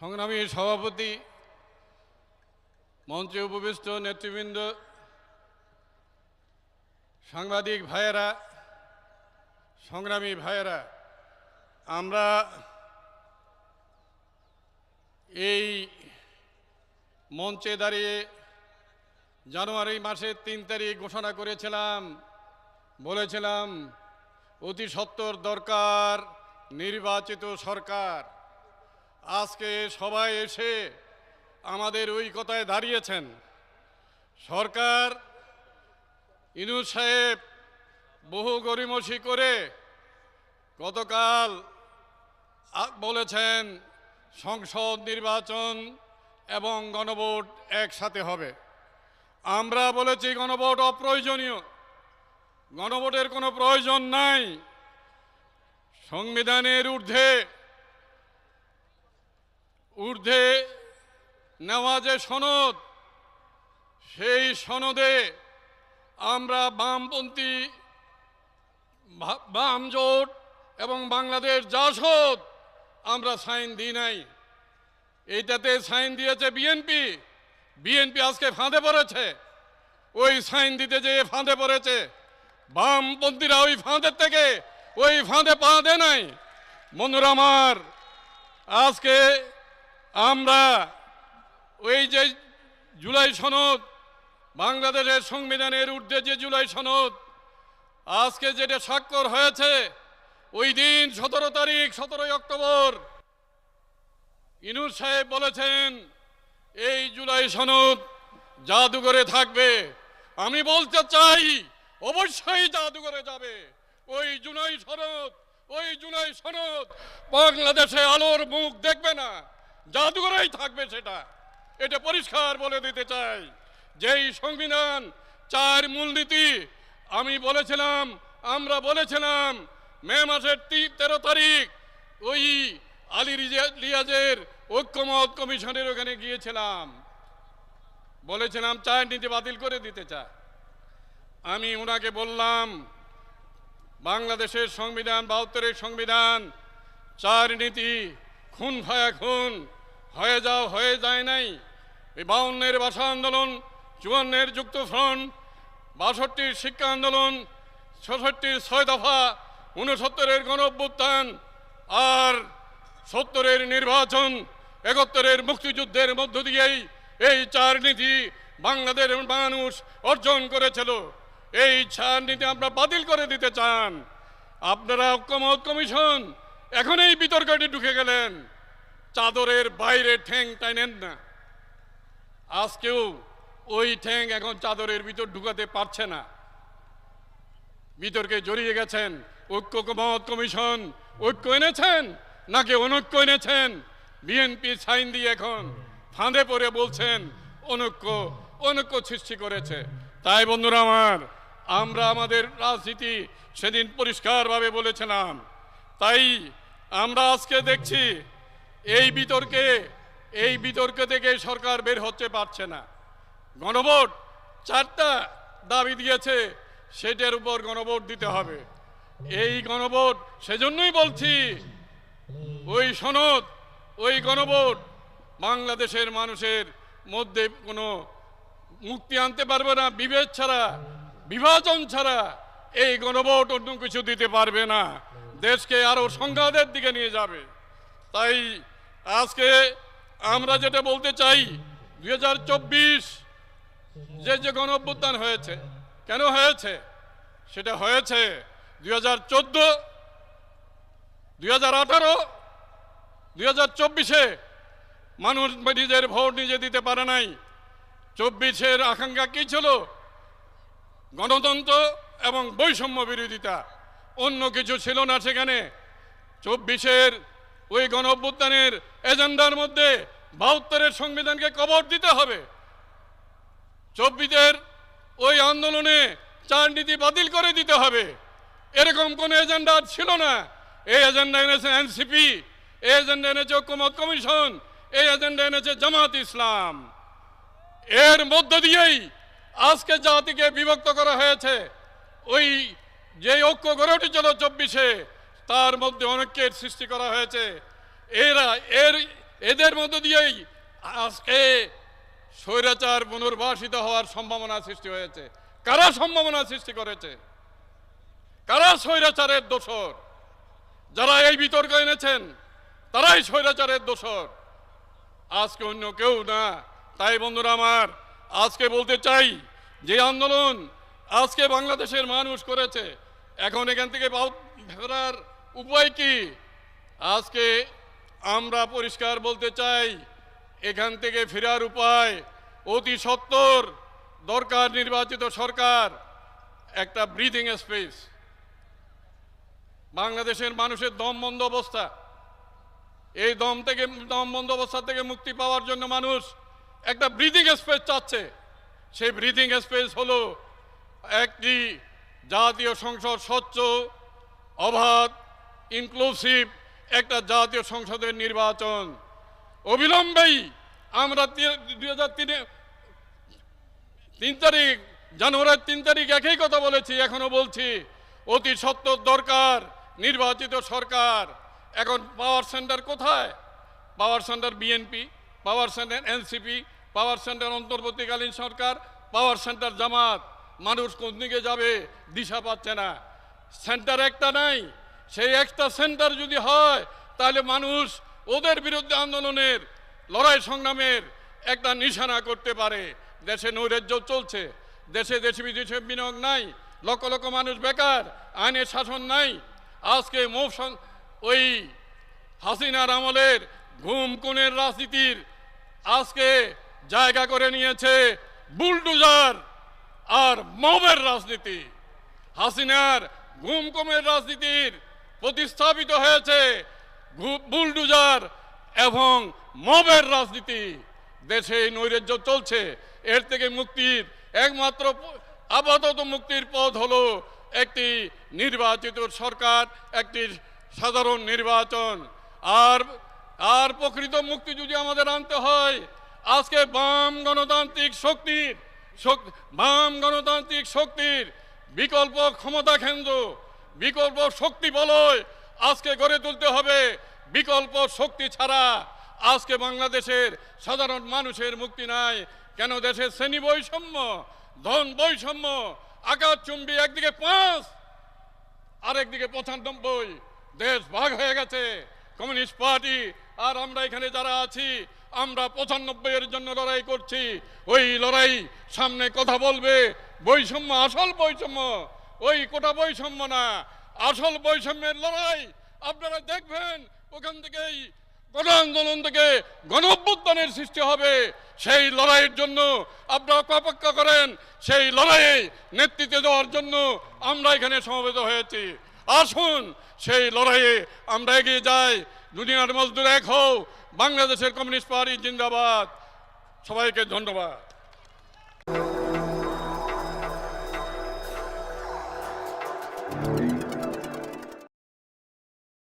সংগ্রামী সভাপতি মঞ্চে উপবিষ্ট নেতৃবৃন্দ, সাংবাদিক ভাইয়েরা, সংগ্রামী ভাইয়েরা, আমরা এই মঞ্চে দাঁড়িয়ে জানুয়ারি মাসের তিন তারিখ ঘোষণা করেছিলাম, বলেছিলাম, অতি সত্বর দরকার নির্বাচিত সরকার। আজকে সবাই এসে আমাদের ওই কথায় দাঁড়িয়েছেন। সরকার ইনু সাহেব, বহু গরিমসি করে গতকাল বলেছেন, সংসদ নির্বাচন এবং গণভোট একসাথে হবে। আমরা বলেছি গণভোট অপ্রয়োজনীয়। গণভোটের কোনো প্রয়োজন নাই। সংবিধানের ঊর্ধ্বে ঊর্ধ্বে নেওয়া যে সনদ, সেই সনদে আমরা বামপন্থী বাম জোট এবং বাংলাদেশ জাসদ আমরা সাইন দিই নাই। এইটাতে সাইন দিয়েছে বিএনপি। বিএনপি আজকে ফাঁদে পড়েছে। ওই সাইন দিতে যেয়ে ফাঁদে পড়েছে। বামপন্থীরা ওই ফাঁদের থেকে ওই ফাঁদে পা দেয় নাই। বন্ধুরা আমার, আজকে আমরা ওই যে জুলাই সনদ, বাংলাদেশের সংবিধানের ঊর্ধ্বে যে জুলাই সনদ, আজকে যেটা স্বাক্ষর হয়েছে, ওই দিন সতেরো তারিখ, সতেরোই অক্টোবর ইনুর সাহেব বলেছেন, এই জুলাই সনদ জাদুঘরে থাকবে। আমি বলতে চাই, অবশ্যই জাদুঘরে যাবে। ওই জুলাই সনদ, ওই জুলাই সনদ বাংলাদেশে আলোর মুখ দেখবে না। জাদুঘরেই থাকবে সেটা। এটা পরিষ্কার বলে দিতে চাই। যেই সংবিধান, চার মূলনীতি আমি বলেছিলাম, আমরা বলেছিলাম, মে মাসের তেরো তারিখ ওই আলী লিয়াজের ঐক্যমত কমিশনের ওখানে গিয়েছিলাম। বলেছিলাম, চার নীতি বাতিল করে দিতে চায় আমি ওনাকে বললাম, বাংলাদেশের সংবিধান, বাহাত্তরের সংবিধান, চার নীতি খুন, ভায়া খুন হয়ে যাও, হয়ে যায় নাই। এই বাউন্নের ভাষা আন্দোলন, চুয়ান্নের যুক্ত ফ্রন্ট, বাষট্টির শিক্ষা আন্দোলন, ছষট্টির ছয় দফা উনসত্তরের গণ অভ্যুত্থান আর সত্তরের নির্বাচন, একাত্তরের মুক্তিযুদ্ধের মধ্য দিয়েই এই চার নীতি বাংলাদেশ মানুষ অর্জন করেছিল। এই চার নীতি আমরা বাতিল করে দিতে চান। আপনারা ঐক্যমত কমিশন এখন এই বিতর্কটি ঢুকে গেলেন। চাদরের বাইরে ঠ্যাং টাইনেন না। আজকেও ওই ঠ্যাং এখন চাদরের ভিতর ঢুকাতে পারছে না। বিতর্কে জড়িয়ে গেছেন, ঐক্য মত কমিশন, ঐক্য এনেছেন নাকি অনৈক্য এনেছেন? বিএনপি সাইন দিয়ে এখন ফাঁদে পড়ে বলছেন, অনৈক্য অনৈক্য সৃষ্টি করেছে। তাই বন্ধুরা আমার, আমরা আমাদের রাজনীতি সেদিন পরিষ্কারভাবে বলেছিলাম। তাই আমরা আজকে দেখছি এই বিতর্কে, এই বিতর্ক থেকে সরকার বের হতে পারছে না। গণভোট চারটা দাবি দিয়েছে, সেটার উপর গণভোট দিতে হবে। এই গণভোট, সেজন্যই বলছি, ওই সনদ, ওই গণভোট বাংলাদেশের মানুষের মধ্যে কোনো মুক্তি আনতে পারবে না, বিভেদ ছাড়া, বিভাজন ছাড়া এই গণভোট অন্য কিছু দিতে পারবে না। দেশকে আরও সংঘাতের দিকে নিয়ে যাবে। তাই আজকে আমরা যেটা বলতে চাই, দুই হাজার চব্বিশ যে যে গণ অভ্যুত্থান হয়েছে, কেন হয়েছে? সেটা হয়েছে দুই হাজার চোদ্দ, দুই হাজার আঠারো হাজার চব্বিশে মানুষ নিজের ভোট নিজে দিতে পারে নাই। চব্বিশের আকাঙ্ক্ষা কি ছিল? গণতন্ত্র এবং বৈষম্য বিরোধিতা। অন্য কিছু ছিল না সেখানে। চব্বিশের ওই গণ অভ্যুত্থানের এজেন্ডার মধ্যে বাহাত্তরের সংবিধানকে কবর দিতে হবে। চব্বিশের ওই আন্দোলনে চার নীতি বাতিল করে দিতে হবে। এরকম কোন এজেন্ডা ছিল না। এই এজেন্ডা এনেছে এনসিপি, এই এজেন্ডা এনেছে ঐক্যমত কমিশন, এই এজেন্ডা এনেছে জামাত ইসলাম। এর মধ্য দিয়েই আজকে জাতিকে বিভক্ত করা হয়েছে। ওই যে ঐক্য গড়ে উঠেছিল চব্বিশে তার মধ্যে অনেকের সৃষ্টি করা হয়েছে। এরা, এর, এদের মধ্য দিয়েই আজকে স্বৈরাচার পুনর্বাসিত হওয়ার সম্ভাবনা সৃষ্টি হয়েছে। কারা সম্ভাবনা সৃষ্টি করেছে? কারা স্বৈরাচারের দোষর? যারা এই বিতর্ক এনেছেন, তারাই স্বৈরাচারের দোষর। আজকে অন্য কেউ না। তাই বন্ধুরা আমার, আজকে বলতে চাই যে আন্দোলন আজকে বাংলাদেশের মানুষ করেছে। এখন এখান থেকে ফেরার উপায় কি? আজকে আমরা পরিষ্কার বলতে চাই, এখান থেকে ফেরার উপায় অতি সত্বর দরকার নির্বাচিত সরকার, একটা ব্রিদিং স্পেস বাংলাদেশের মানুষের দম বন্ধ অবস্থা। এই দম থেকে, দম বন্ধ অবস্থা থেকে মুক্তি পাওয়ার জন্য মানুষ একটা ব্রিদিং স্পেস চাচ্ছে। সেই ব্রিদিং স্পেস হলো একটি জাতীয় সংসদ স্বচ্ছ, অবাধ ইনক্লুসিভ একটা জাতীয় সংসদের নির্বাচন। অবিলম্বেই আমরা দুই হাজার তিনে তিন তারিখ, জানুয়ারির তিন তারিখ একই কথা বলেছি, এখনও বলছি, অতি সত্তর দরকার নির্বাচিত সরকার। এখন পাওয়ার সেন্টার কোথায়? Power centre BNP, power centre NCP, power centre অন্তর্বর্তীকালীন সরকার, পাওয়ার সেন্টার জামাত। মানুষ কোন দিকে যাবে দিশা পাচ্ছে না। সেন্টার একটা নাই সেই একটা সেন্টার যদি হয়, তাহলে মানুষ ওদের বিরুদ্ধে আন্দোলনের, লড়াই সংগ্রামের একটা নিশানা করতে পারে। দেশে নৈরাজ্য চলছে, দেশে দেশে বিদেশে বিনিয়োগ নাই, লক্ষ লক্ষ মানুষ বেকার, আইনের শাসন নাই। আজকে মৌস ওই হাসিনার আমলের ঘুম কোণের রাজনীতির আজকে জায়গা করে নিয়েছে বুলডুজার আর মবের রাজনীতি। হাসিনার ঘুম কমের রাজনীতির প্রতিস্থাপিত হয়েছে বুলডুজার এবং মবের রাজনীতি। দেশে এই নৈরাজ্য চলছে। এর থেকে মুক্তির একমাত্র আপাতত মুক্তির পথ হলো একটি নির্বাচিত সরকার, একটি সাধারণ নির্বাচন। আর আর প্রকৃত মুক্তি যদি আমাদের আনতে হয়, আজকে বাম গণতান্ত্রিক শক্তির বাম গণতান্ত্রিক শক্তির বিকল্প ক্ষমতা কেন্দ্র বিকল্প শক্তি বলয়। আজকে গড়ে তুলতে হবে বিকল্প শক্তি ছাড়া। আজকে বাংলাদেশের সাধারণ মানুষের মুক্তি নাই। কেন দেশের শ্রেণি বৈষম্য, ধন বৈষম্য আকাশচুম্বী একদিকে পাঁচ, আরেকদিকে পঁচানব্বই। দেশ ভাগ হয়ে গেছে। কমিউনিস্ট পার্টি আর আমরা এখানে যারা আছি, আমরা পঁচানব্বই এর জন্য লড়াই করছি। ওই লড়াই সামনে কথা বলবে। বৈষম্য, আসল বৈষম্য। ওই কোটা বৈষম্য না, আসল বৈষম্যের লড়াই। আপনারা দেখবেন, ওখান থেকেই গণ আন্দোলন থেকে গণ সৃষ্টি হবে। সেই লড়াইয়ের জন্য আপনারা অপেক্ষা করেন, সেই লড়াইয়ে নেতৃত্ব দেওয়ার জন্য আমরা এখানে সমবেত হয়েছি। আসুন, সেই লড়াইয়ে আমরা এগিয়ে যাই। দুনিয়ার মজদুর এক হও, বাংলাদেশের কমিউনিস্ট পার্টি জিন্দাবাদ। সবাইকে ধন্যবাদ।